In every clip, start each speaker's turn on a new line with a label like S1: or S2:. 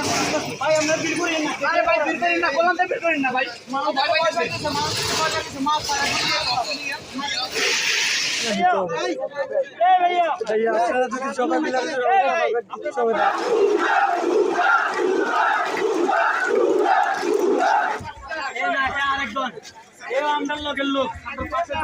S1: ভাই আমরা আরেকজন। এ আমদার লোকের লোক। পাশে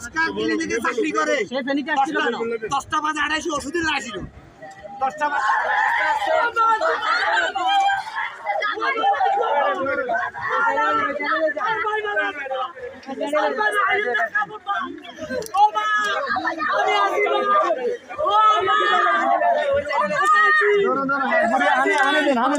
S2: কসকা ক্লিনিকে চাকরি করে
S1: সে ফেনিকে আসছিল কেন
S2: দশটা বাজে আড়াইশো ওষুধের আসছিল দশটা আমার ছেলে আমি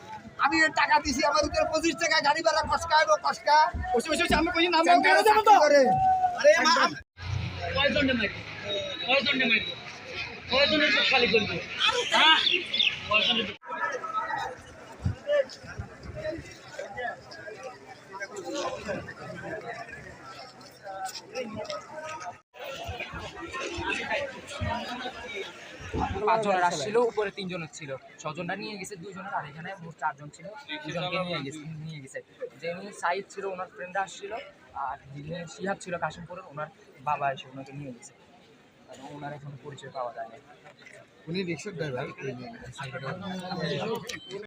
S2: আমি টাকা দিছি আমার উপরে পঁচিশ টাকা গাড়ি ভাড়া কসকা এবং কসকা। করে।
S1: কয়জনে মারবে কয়জনে মারবে কয়জনে তো খালি করবে? হ্যাঁ? কয়জনে তো-
S3: পাঁচজনের আসছিল উপরে তিনজনের ছিল। ছজনটা নিয়ে গেছে দুজনের আর এখানে মোট চারজন ছিল। দুজনকে নিয়ে গেছে নিয়ে গেছে। যে উনি সাইদ ছিল ওনার ফ্রেন্ডরা আসছিল আর যিনি শিহাব ছিল কাশিমপুরের ওনার বাবা এসে ওনাকে নিয়ে গেছে। ওনার এখন পরিচয় পাওয়া যায় না
S2: উনি রিক্সার ড্রাইভার